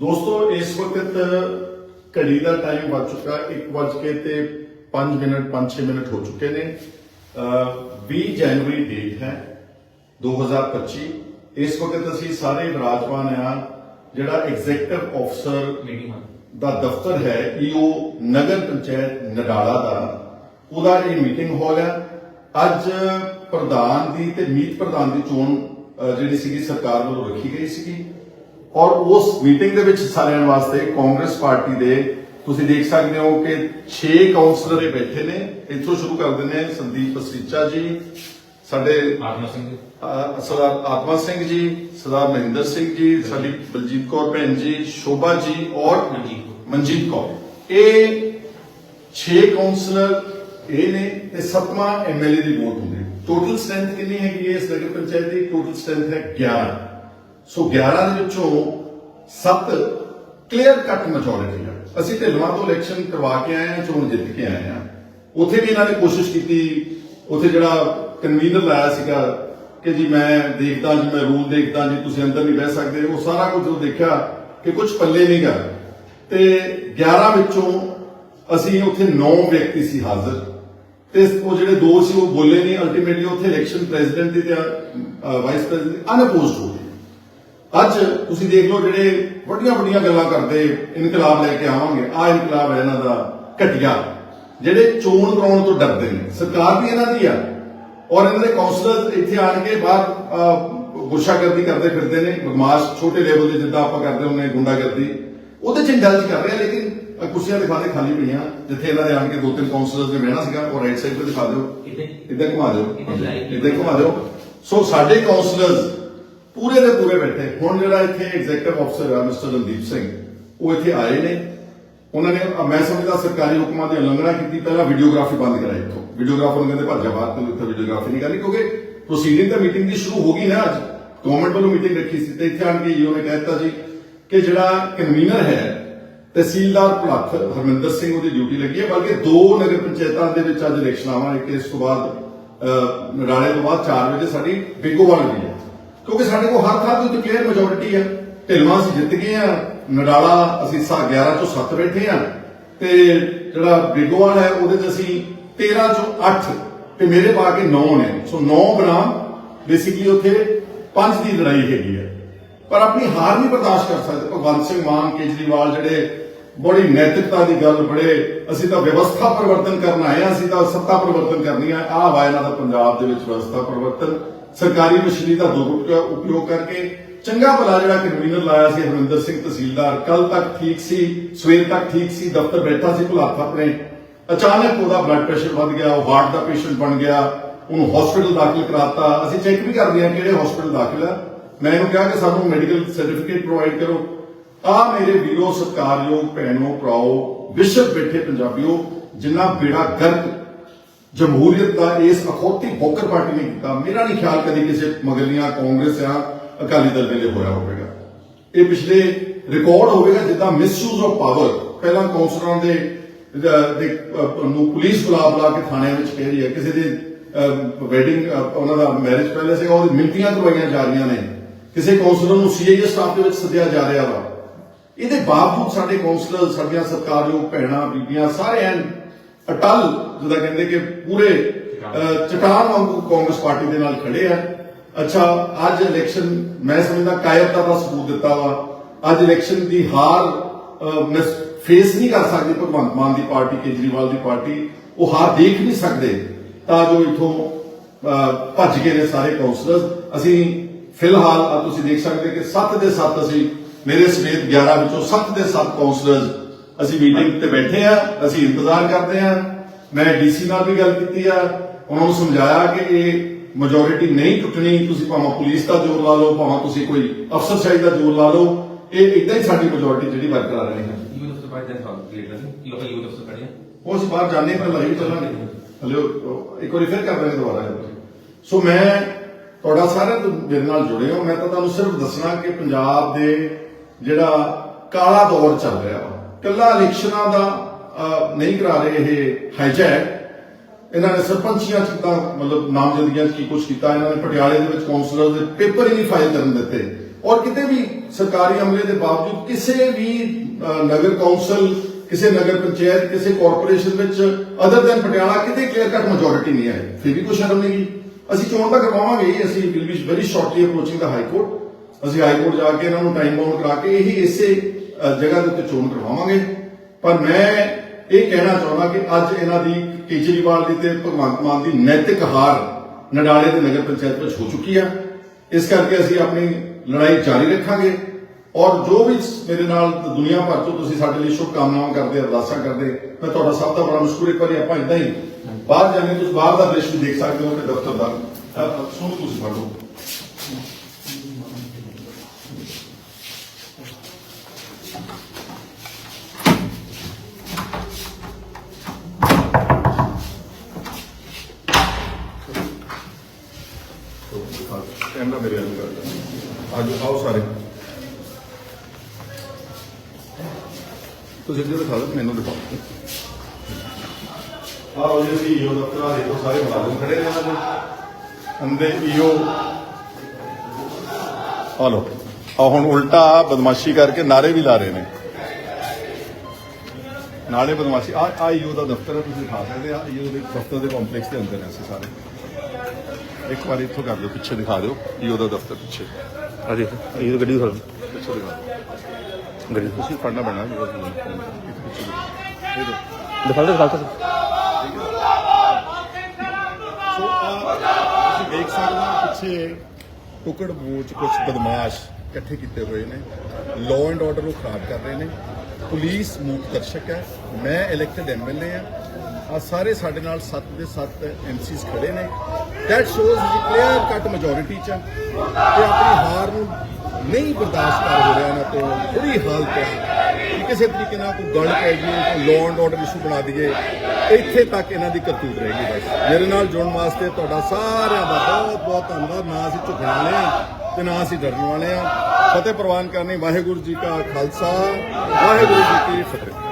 ਦੋਸਤੋ ਇਸ ਵਕਤ ਘੜੀ ਦਾ ਟਾਈਮ ਵੱਜ ਚੁੱਕਾ 1 ਵੱਜ ਕੇ ਤੇ 5 ਮਿੰਟ 5-6 ਮਿੰਟ ਹੋ ਚੁੱਕੇ ਨੇ। ਅਹ 20 ਜਨਵਰੀ ਡੇਟ ਹੈ 2025 ਇਸ ਵਕਤ ਅਸੀਂ ਸਾਰੇ ਵਿਰਾਜਮਾਨ ਆ ਜਿਹੜਾ ਐਗਜ਼ੈਕਟਿਵ ਆਫਸਰ ਮੀਟਿੰਗ ਦਾ ਦਫ਼ਤਰ ਹੈ ਈਓ ਨਗਰ ਪੰਚਾਇਤ ਨਡਾਲਾ ਦਾ। ਉਹਦਾ ਇਹ ਮੀਟਿੰਗ ਹੈ। ਅੱਜ ਪ੍ਰਧਾਨ ਦੀ ਤੇ ਮੀਤ ਪ੍ਰਧਾਨ ਦੀ ਚੋਣ ਜਿਹੜੀ ਸੀਗੀ ਸਰਕਾਰ ਵੱਲੋਂ ਰੱਖੀ ਗਈ ਸੀਗੀ। ਔਰ ਉਸ ਮੀਟਿੰਗ ਦੇ ਵਿੱਚ ਸਾਰਿਆਂ ਵਾਸਤੇ ਕਾਂਗਰਸ ਪਾਰਟੀ ਦੇ ਤੁਸੀਂ ਦੇਖ ਸਕਦੇ ਹੋ ਕਿ 6 ਕਾਉਂਸਲਰ ਬੈਠੇ ਨੇ। ਇੱਥੋਂ ਸ਼ੁਰੂ ਕਰ ਦਿੰਦੇ ਹਾਂ ਸੰਦੀਪ ਪਸਰੀਚਾ ਜੀ ਸਾਡੇ ਆਤਮਾ ਸਿੰਘ ਜੀ। ਸਰਦਾਰ ਆਤਮਾ ਸਿੰਘ ਜੀ ਸਰਦਾਰ ਮਹਿੰਦਰ ਸਿੰਘ ਜੀ ਸਾਡੀ ਬਲਜੀਤ ਕੌਰ ਭੈਣ ਜੀ ਸ਼ੋਭਾ ਜੀ ਔਰ ਮਨਜੀਤ ਕੌਰ। ਮਨਜੀਤ ਕੌਰ। ਇਹ 6 ਕਾਉਂਸਲਰ ਇਹ ਨੇ ਤੇ ਸੱਤਵਾਂ ਐਮਐਲਏ ਦੀ ਵੋਟ ਹੁੰਦੀ ਟੋਟਲ ਸਟਰੈਂਥ ਕਿੰਨੀ ਹੈਗੀ ਹੈ ਇਸ ਨਗਰ ਪੰਚਾਇਤ ਦੀ? ਟੋਟਲ ਸਟਰੈਂਥ ਹੈ 11 ਸੋ 11 ਦੇ ਵਿੱਚੋਂ 7 ਕਲੀਅਰ ਕੱਟ ਮੈਜੋਰਿਟੀ ਆ। ਅਸੀਂ ਢਿਲਵਾਂ ਤੋਂ ਇਲੈਕਸ਼ਨ ਕਰਵਾ ਕੇ ਆਏ ਹਾਂ, ਚੋਣ ਜਿੱਤ ਕੇ ਆਏ ਹਾਂ। ਉੱਥੇ ਵੀ ਇਹਨਾਂ ਨੇ ਕੋਸ਼ਿਸ਼ ਕੀਤੀ। ਉੱਥੇ ਜਿਹੜਾ ਕਨਵੀਨਰ ਲਾਇਆ ਸੀਗਾ ਕਿ ਜੀ ਮੈਂ ਦੇਖਦਾ ਜੀ, ਮੈਂ ਰੂਲ ਦੇਖਦਾ ਜੀ, ਤੁਸੀਂ ਅੰਦਰ ਨਹੀਂ ਬਹਿ ਸਕਦੇ। ਉਹ ਸਾਰਾ ਕੁਝ ਉਹ ਦੇਖਿਆ ਕਿ ਕੁਝ ਪੱਲੇ ਨਹੀਂ ਗਾ। ਤੇ 11 ਵਿੱਚੋਂ ਅਸੀਂ ਉੱਥੇ 9 ਵਿਅਕਤੀ ਸੀ ਹਾਜ਼ਰ। ਤੇ ਉਹ ਜਿਹੜੇ ਦੋ ਸੀ, ਉਹ ਬੋਲੇ ਨਹੀਂ। ਅਲਟੀਮੇਟਲੀ ਉੱਥੇ ਇਲੈਕਸ਼ਨ ਪ੍ਰੈਜ਼ੀਡੈਂਟ ਦੀ ਤੇ ਵਾਈਸ ਪ੍ਰੈਜ਼ੀਡੈਂਟ ਅਨਪੋਜ਼ਡ ਹੋ ਅੱਜ ਤੁਸੀਂ ਦੇਖ ਲਓ ਜਿਹੜੇ ਵੱਡੀਆਂ ਵੱਡੀਆਂ ਗੱਲਾਂ ਕਰਦੇ ਇਨਕਲਾਬ ਲੈ ਕੇ ਆਵਾਂਗੇ ਆ ਇਨਕਲਾਬ ਹੈ ਇਹਨਾਂ ਦਾ ਘਟਿਆ ਜਿਹੜੇ ਚੋਣ ਕਰਾਉਣ ਤੋਂ ਡਰਦੇ ਨੇ ਸਰਕਾਰ ਵੀ ਇਹਨਾਂ ਦੀ ਆ। ਔਰ ਇਹਨਾਂ ਦੇ ਕਾਉਂਸਲਰ ਇੱਥੇ ਆਣ ਕੇ ਬਾਹਰ ਗੁਰਸ਼ਾਗਰਦੀ ਕਰਦੇ ਫਿਰਦੇ ਨੇ ਬਦਮਾਸ਼ ਛੋਟੇ ਲੈਵਲ ਦੇ ਜਿੱਦਾਂ ਆਪਾਂ ਕਰਦੇ ਹੁੰਦੇ ਗੁੰਡਾਗਰਦੀ। ਉਹਦੇ ਚ ਇੰਡਲਜ ਕਰ ਰਹੇ ਆ ਲੇਕਿਨ ਕੁਰਸੀਆਂ ਦਿਖਾ ਦੇ ਖਾਲੀ ਪਈਆਂ ਜਿੱਥੇ ਇਹਨਾਂ ਦੇ ਆਣ ਕੇ ਦੋ ਤਿੰਨ ਕਾਉਂਸਲਰਸ ਨੇ ਬਹਿਣਾ ਸੀਗਾ ਉਹ ਰਾਈਟ ਸਾਈਡ ਤੇ ਦਿਖਾ ਦਿਓ। ਇੱਦਾਂ ਘੁਮਾ ਦਿਓ। ਇੱਧਰ ਘੁਮਾ ਦਿਓ। ਸੋ ਸਾਡੇ ਕਾਉਂਸਲਰਸ ਪੂਰੇ ਦੇ ਪੂਰੇ ਬੈਠੇ। ਹੁਣ ਜਿਹੜਾ ਇੱਥੇ ਐਗਜ਼ੈਕਟਿਵ ਅਫਸਰ ਆ ਮਿਸਟਰ ਰਣਦੀਪ ਸਿੰਘ ਉਹ ਇੱਥੇ ਆਏ ਨੇ। ਉਹਨਾਂ ਨੇ ਮੈਂ ਸਮਝਦਾ ਸਰਕਾਰੀ ਹੁਕਮਾਂ ਦੀ ਉਲੰਘਣਾ ਕੀਤੀ। ਪਹਿਲਾਂ ਵੀਡੀਓਗ੍ਰਾਫੀ ਬੰਦ ਕਰਾਈ ਇੱਥੋਂ। ਵੀਡੀਓਗ੍ਰਾਫਰ ਕਹਿੰਦੇ ਭੱਜ ਜਾ ਬਾਹਰ ਤੋਂ ਇੱਥੇ ਵੀਡੀਓਗ੍ਰਾਫੀ ਨਹੀਂ ਕਰਨੀ ਕਿਉਂਕਿ ਪ੍ਰੋਸੀਡਿੰਗ ਤਾਂ ਮੀਟਿੰਗ ਦੀ ਸ਼ੁਰੂ ਹੋ ਗਈ ਨਾ ਅੱਜ। ਗਵਰਨਮੈਂਟ ਵੱਲੋਂ ਮੀਟਿੰਗ ਰੱਖੀ ਸੀ ਤੇ ਇੱਥੇ ਆਣ ਕੇ ਈਓ ਨੇ ਕਹਿ ਦਿੱਤਾ ਜੀ ਕਿ ਜਿਹੜਾ ਕਨਵੀਨਰ ਹੈ ਤਹਿਸੀਲਦਾਰ ਭਲੱਖ ਹਰਮਿੰਦਰ ਸਿੰਘ ਉਹਦੀ ਡਿਊਟੀ ਲੱਗੀ ਹੈ। ਬਲਕਿ ਦੋ ਨਗਰ ਪੰਚਾਇਤਾਂ ਦੇ ਵਿੱਚ ਅੱਜ ਇਲੈਕਸ਼ਨ ਆਵਾਂ ਇੱਕ ਇਸ ਤੋਂ ਬਾਅਦ ਅਹ, ਤੋਂ ਬਾਅਦ 4 ਵਜੇ ਸਾਡੀ ਬਿੱਗੋਵਾਲ ਵੀ ਹੈ। ਕਿਉਂਕਿ ਸਾਡੇ ਕੋਲ ਹਰ ਥਾਂ ਤੇ ਕਲੀਅਰ ਮੈਜੋਰਿਟੀ ਹੈ ਢਿਲਵਾਂ ਅਸੀਂ ਜਿੱਤ ਗਏ ਆ। ਨਡਾਲਾ ਅਸੀਂ 11 ਚੋਂ 7 ਬੈਠੇ ਆ। ਤੇ ਜਿਹੜਾ ਬਿੱਗੋਵਾਲ ਹੈ, ਉਹਦੇ ਚ ਅਸੀਂ 13 ਚੋਂ 8 ਤੇ ਮੇਰੇ ਪਾ ਕੇ 9 ਨੇ। ਸੋ 9 ਬਨਾਮ ਬੇਸਿਕਲੀ ਉੱਥੇ 5 ਦੀ ਲੜਾਈ ਹੈਗੀ ਹੈ ਪਰ ਆਪਣੀ ਹਾਰ ਨਹੀਂ ਬਰਦਾਸ਼ਤ ਕਰ ਸਕਦੇ। ਭਗਵੰਤ ਸਿੰਘ ਮਾਨ, ਕੇਜਰੀਵਾਲ ਜਿਹੜੇ ਬੜੀ ਨੈਤਿਕਤਾ ਦੀ ਗੱਲ ਬੜੇ, ਅਸੀਂ ਤਾਂ ਵਿਵਸਥਾ ਪਰਿਵਰਤਨ ਕਰਨ ਆਏ ਆ। ਅਸੀਂ ਤਾਂ ਸੱਤਾ ਪਰਿਵਰਤਨ ਕਰਨੀ ਆ। ਆਹ ਵਾ ਇਹਨਾਂ ਦਾ ਪੰਜਾਬ ਦੇ ਵਿੱਚ ਵਿਵਸਥਾ ਪਰਿਵਰਤਨ। ਸਰਕਾਰੀ ਮਸ਼ੀਨਰੀ ਦਾ ਦੁਰਉਪਯੋਗ ਉਪਯੋਗ ਕਰਕੇ ਚੰਗਾ ਭਲਾ ਜਿਹੜਾ ਕਨਵੀਨਰ ਲਾਇਆ ਸੀ ਹਰਵਿੰਦਰ ਸਿੰਘ ਤਹਿਸੀਲਦਾਰ ਕੱਲ ਤੱਕ ਠੀਕ ਸੀ, ਸਵੇਰ ਤੱਕ ਠੀਕ ਸੀ, ਦਫ਼ਤਰ ਬੈਠਾ ਸੀ ਭੁਲਾਥ ਆਪਣੇ। ਅਚਾਨਕ ਉਹਦਾ ਬਲੱਡ ਪ੍ਰੈਸ਼ਰ ਵੱਧ ਗਿਆ, ਉਹ ਹਾਰਟ ਦਾ ਪੇਸ਼ੈਂਟ ਬਣ ਗਿਆ, ਉਹਨੂੰ ਹਸਪੀਟਲ ਦਾਖਲ ਕਰਾਤਾ। ਅਸੀਂ ਚੈੱਕ ਵੀ ਕਰਦੇ ਹਾਂ ਕਿਹੜੇ ਹਸਪੀਟਲ ਦਾਖਲ ਆ। ਮੈਂ ਇਹਨੂੰ ਕਿਹਾ ਕਿ ਸਾਨੂੰ ਮੈਡੀਕਲ ਸਰਟੀਫਿਕੇਟ ਪ੍ਰੋਵਾਈਡ ਕਰੋ। ਆ ਮੇਰੇ ਵੀਰੋ, ਸਤਿਕਾਰਯੋਗ ਭੈਣੋ, ਭਰਾਓ ਵਿਸ਼ਵ ਬੈਠੇ ਪੰਜਾਬੀਓ, ਜਿੰਨਾ ਬੇੜਾ ਗਰਕ ਜਮਹੂਰੀਅਤ ਦਾ ਇਸ ਅਖੌਤੀ ਬੋਕਰ ਪਾਰਟੀ ਨੇ ਕੀਤਾ। ਮੇਰਾ ਨਹੀਂ ਖਿਆਲ ਕਦੀ ਕਿਸੇ ਮਗਲੀਆਂ ਕਾਂਗਰਸ ਜਾਂ ਅਕਾਲੀ ਦਲ ਵੇਲੇ ਹੋਇਆ ਹੋਵੇਗਾ। ਇਹ ਪਿਛਲੇ ਰਿਕਾਰਡ ਹੋਵੇਗਾ ਜਿੱਦਾਂ ਮਿਸਯੂਜ਼ ਆਫ ਪਾਵਰ ਪਹਿਲਾਂ ਕੌਂਸਲਰਾਂ ਦੇ ਦੇ, ਨੂੰ ਪੁਲਿਸ ਬੁਲਾ ਬੁਲਾ ਕੇ ਥਾਣਿਆਂ ਵਿੱਚ ਕਹਿ ਰਹੀ ਹੈ। ਕਿਸੇ ਦੇ ਵੈਡਿੰਗ ਉਹਨਾਂ ਦਾ ਮੈਰਿਜ ਪਹਿਲੇ ਸੀਗਾ ਉਹਦੀ ਮਿੰਟੀਆਂ ਕਰਵਾਈਆਂ ਜਾ ਰਹੀਆਂ ਨੇ। ਕਿਸੇ ਕੌਂਸਲਰ ਨੂੰ ਸੀਆਈਏ ਸਟਾਫ ਦੇ ਵਿੱਚ ਸੱਦਿਆ ਜਾ ਰਿਹਾ ਵਾ। ਇਹਦੇ ਬਾਵਜੂਦ ਸਾਡੇ ਕੌਂਸਲਰ ਸਾਡੀਆਂ ਸਰਕਾਰਯੋਗ ਭੈਣਾਂ ਬੀਬੀਆਂ ਸਾਰੇ ਐਨ ਅਟਲ ਜਿਹਦਾ ਕਹਿੰਦੇ ਕਿ ਪੂਰੇ ਅਹ, ਚਟਾਨ ਵਾਂਗੂ ਕਾਂਗਰਸ ਪਾਰਟੀ ਦੇ ਨਾਲ ਖੜੇ ਆ। ਅੱਛਾ ਅੱਜ ਇਲੈਕਸ਼ਨ ਮੈਂ ਸਮਝਦਾ ਕਾਇਰਤਾ ਦਾ ਸਬੂਤ ਦਿੱਤਾ ਵਾ। ਅੱਜ ਇਲੈਕਸ਼ਨ ਦੀ ਹਾਰ ਮੈਂ ਫੇਸ ਨਹੀਂ ਕਰ ਸਕਦੀ ਭਗਵੰਤ ਮਾਨ ਦੀ ਪਾਰਟੀ ਕੇਜਰੀਵਾਲ ਦੀ ਪਾਰਟੀ। ਉਹ ਹਾਰ ਦੇਖ ਨਹੀਂ ਸਕਦੇ। ਤਾਂ ਜੋ ਇਥੋਂ ਭੱਜ ਗਏ ਨੇ ਸਾਰੇ ਕਾਉਂਸਲਰਸ ਅਸੀਂ ਫਿਲਹਾਲ ਆ ਤੁਸੀਂ ਦੇਖ ਸਕਦੇ ਕਿ 7 ਦੇ 7 ਅਸੀਂ ਮੇਰੇ ਸਮੇਤ 11 ਵਿੱਚੋਂ 7 ਦੇ 7 ਕਾਉਂਸਲਰਸ ਅਸੀਂ ਮੀਟਿੰਗ ਤੇ ਬੈਠੇ ਆ। ਅਸੀਂ ਇੰਤਜ਼ਾਰ ਕਰਦੇ ਆ। ਮੈਂ ਡੀਸੀ ਨਾਲ ਵੀ ਗੱਲ ਕੀਤੀ ਆ ਉਹਨਾਂ ਨੂੰ ਸਮਝਾਇਆ ਕਿ ਇਹ ਮੈਜੋਰਿਟੀ ਨਹੀਂ ਟੁੱਟਣੀ ਤੁਸੀਂ ਭਾਵੇਂ ਪੁਲਿਸ ਦਾ ਜ਼ੋਰ ਲਾ ਲਓ ਭਾਵੇਂ ਤੁਸੀਂ ਕੋਈ ਅਫਸਰਸ਼ਾਹੀ ਦਾ ਜ਼ੋਰ ਲਾ ਲਓ ਇਹ ਇਦਾਂ ਹੀ ਸਾਡੀ ਮੈਜੋਰਿਟੀ ਜਿਹੜੀ ਬਰਕਰਾਰ ਰਹੇਗੀ ਯੂਥ ਅਫਸਰ ਦਾ ਸਵਾਲ ਕਲੀਅਰ ਯੂਥ ਅਫਸਰ ਉਹ ਅਸੀਂ ਬਾਹਰ ਜਾਣੇ ਪਰ ਲਾਈਵ ਚੱਲਾਂਗੇ। ਹਲੇ ਇੱਕ ਵਾਰੀ ਫਿਰ ਕਰ ਦੁਬਾਰਾ ਸੋ ਮੈਂ ਤੁਹਾਡਾ ਸਾਰਿਆਂ ਤੋਂ ਮੇਰੇ ਨਾਲ ਜੁੜੇ ਹੋ। ਮੈਂ ਤਾਂ ਤੁਹਾਨੂੰ ਸਿਰਫ ਦੱਸਣਾ ਕਿ ਪੰਜਾਬ ਦੇ ਜਿਹੜਾ ਕਾਲਾ ਦੌਰ ਚੱਲ ਰਿਹਾ ਵਾ ਕੱਲਾ ਇਲੈਕਸ਼ਨਾਂ ਦਾ ਨਹੀਂ ਕਰਾ ਰਹੇ ਇਹ ਹਾਈਜੈਕ ਇਹਨਾਂ ਨੇ ਸਰਪੰਚੀਆਂ ਚ ਤਾਂ ਮਤਲਬ ਨਾਮਜ਼ਦਗੀਆਂ ਚ ਕੀ ਕੁਛ ਕੀਤਾ? ਇਹਨਾਂ ਨੇ ਪਟਿਆਲੇ ਦੇ ਵਿੱਚ ਕਾਉਂਸਲਰ ਦੇ ਪੇਪਰ ਹੀ ਨਹੀਂ ਫਾਈਲ ਕਰਨ ਦਿੱਤੇ। ਔਰ ਕਿਤੇ ਵੀ ਸਰਕਾਰੀ ਅਮਲੇ ਦੇ ਬਾਵਜੂਦ ਕਿਸੇ ਵੀ ਨਗਰ ਕੌਂਸਲ ਕਿਸੇ ਨਗਰ ਪੰਚਾਇਤ, ਕਿਸੇ ਕਾਰਪੋਰੇਸ਼ਨ ਵਿੱਚ ਅਦਰ ਦੈਨ ਪਟਿਆਲਾ ਕਿਤੇ ਕਲੀਅਰ ਕੱਟ ਮੈਜੋਰਿਟੀ ਨਹੀਂ ਆਈ ਫਿਰ ਵੀ ਕੋਈ ਸ਼ਰਮ ਨਹੀਂ ਗੀ ਅਸੀਂ ਚੋਣ ਤਾਂ ਕਰਵਾਵਾਂਗੇ ਅਸੀਂ will be very shortly approaching the high court ਅਸੀਂ ਹਾਈ ਕੋਰਟ ਜਾ ਕੇ ਇਹਨਾਂ ਨੂੰ ਟਾਈਮ ਬਾਉਂਡ ਕਰਾ ਕੇ ਇਹੀ ਇਸੇ ਜਗ੍ਹਾ ਦੇ ਉੱਤੇ ਚੋਣ ਕਰਵਾਵਾਂਗੇ। ਪਰ ਮੈਂ ਇਹ ਕਹਿਣਾ ਚਾਹੁੰਦਾ ਕਿ ਅੱਜ ਇਹਨਾਂ ਦੀ ਕੇਜਰੀਵਾਲ ਦੀ ਤੇ ਭਗਵੰਤ ਮਾਨ ਦੀ ਨੈਤਿਕ ਹਾਰ ਨਡਾਲੇ ਦੇ ਨਗਰ ਪੰਚਾਇਤ ਵਿੱਚ ਹੋ ਚੁੱਕੀ ਆ। ਇਸ ਕਰਕੇ ਅਸੀਂ ਆਪਣੀ ਲੜਾਈ ਜਾਰੀ ਰੱਖਾਂਗੇ ਔਰ ਜੋ ਵੀ ਮੇਰੇ ਨਾਲ ਦੁਨੀਆ ਭਰ ਤੋਂ ਤੁਸੀਂ ਸਾਡੇ ਲਈ ਸ਼ੁਭ ਕਾਮਨਾਵਾਂ ਕਰਦੇ ਅਰਦਾਸਾਂ ਕਰਦੇ ਮੈਂ ਤੁਹਾਡਾ ਸਭ ਦਾ ਬੜਾ ਮਸ਼ਕੂਰ ਇੱਕ ਵਾਰੀ ਆਪਾਂ ਇਦਾਂ ਹੀ ਬਾਹਰ ਜਾਂਦੇ ਤੁਸੀਂ ਬਾਹਰ ਦਾ ਦ੍ਰਿਸ਼ ਵੀ ਦੇਖ ਸਕਦੇ ਹੋ ਕਿ ਦਫ਼ਤਰ ਦਾ। ਅਹ, ਸੁਣੋ ਤੁਸੀਂ ਪੜ੍ਹੋ ਕੈਮਰਾ ਮੇਰੇ ਵੱਲ ਕਰ ਆਜੋ ਆਓ ਸਾਰੇ। ਤੁਸੀਂ ਇੱਧਰ ਦਿਖਾ ਦਿਓ, ਮੈਨੂੰ ਦਿਖਾਓ। ਆਓ ਜੀ ਸੀ ਦਫ਼ਤਰ ਆ ਦੇਖੋ, ਸਾਰੇ ਮੁਲਾਜ਼ਮ ਖੜੇ ਨੇ ਇਹਨਾਂ ਦੇ। ਅੰਦੇ ਈਓ। ਆ ਲੋ ਆ ਹੁਣ ਉਲਟਾ ਬਦਮਾਸ਼ੀ ਕਰਕੇ ਨਾਰੇ ਵੀ ਲਾ ਰਹੇ ਨੇ। ਨਾਲੇ ਬਦਮਾਸ਼ੀ। ਆ ਆ ਈਓ ਦਾ ਦਫ਼ਤਰ ਹੈ, ਤੁਸੀਂ ਖਾ ਸਕਦੇ ਆ। ਈਓ ਦੇ ਦਫ਼ਤਰ ਦੇ ਕੰਪਲੈਕਸ ਦੇ ਅੰਦਰ ਨੇ ਸਾਰੇ। ਇੱਕ ਵਾਰੀ ਇੱਥੋਂ ਕਰ ਦਿਓ ਪਿੱਛੇ ਦਿਖਾ ਦਿਓ ਈਓ ਦਾ ਦਫ਼ਤਰ ਪਿੱਛੇ ਆ ਦੇਖ ਇਹ ਗੱਡੀ ਦਿਖਾ ਪਿੱਛੇ ਦਿਖਾ ਦਿਓ ਗੱਡੀ ਤੁਸੀਂ ਫੜਨਾ ਪੈਣਾ ਜੀ ਬਸ ਇੱਕ ਪਿੱਛੇ ਦਿਖਾਓ। ਇਹ ਦੇਖੋ ਦਿਖਾ ਦੇ ਦਿਖਾ ਦੇ ਸੋ ਆਹ ਤੁਸੀਂ ਦੇਖ ਸਕਦੇ ਹੋ ਪਿੱਛੇ ਟੁਕੜ ਬੂਚ ਕੁਝ ਬਦਮਾਸ਼ ਇਕੱਠੇ ਕੀਤੇ ਹੋਏ ਨੇ ਲਾਅ ਐਂਡ ਆਰਡਰ ਨੂੰ ਖਰਾਬ ਕਰ ਰਹੇ ਨੇ ਪੁਲਿਸ ਮੂਕ ਦਰਸ਼ਕ ਹੈ ਮੈਂ ਇਲੈਕਟਡ ਐਮਐਲਏ ਆ ਆ ਸਾਰੇ ਸਾਡੇ ਨਾਲ 7 ਦੇ 7 ਐਮਸੀਸ ਖੜੇ ਨੇ। That shows the clear cut majority ਚ ਆ ਤੇ ਆਪਣੀ ਹਾਰ ਨੂੰ ਨਹੀਂ ਬਰਦਾਸ਼ਤ ਕਰ ਹੋ ਰਿਹਾ ਇਹਨਾਂ ਤੋਂ, ਬੁਰੀ ਹਾਲਤ ਹੈ। ਕਿ ਕਿਸੇ ਤਰੀਕੇ ਨਾਲ ਕੋਈ ਗੱਲ ਪੈ ਗਈ, ਕੋਈ ਲਾਅ ਐਂਡ ਆਰਡਰ ਇਸ਼ੂ ਬਣਾ ਦਈਏ, ਇੱਥੇ ਤੱਕ ਇਹਨਾਂ ਦੀ ਕਰਤੂਤ ਰਹੇਗੀ ਬਸ। ਮੇਰੇ ਨਾਲ ਜੁੜਨ ਵਾਸਤੇ ਤੁਹਾਡਾ ਸਾਰਿਆਂ ਦਾ ਬਹੁਤ ਬਹੁਤ ਧੰਨਵਾਦ। ਨਾ ਅਸੀਂ ਝੁਕਣ ਵਾਲੇ ਆ ਤੇ ਨਾ ਅਸੀਂ ਡਰਨ ਵਾਲੇ ਆ ਫਤਿਹ ਪ੍ਰਵਾਨ ਕਰਨੀ ਵਾਹਿਗੁਰੂ ਜੀ ਕਾ ਖਾਲਸਾ, ਵਾਹਿਗੁਰੂ ਜੀ ਕੀ ਫਤਿਹ।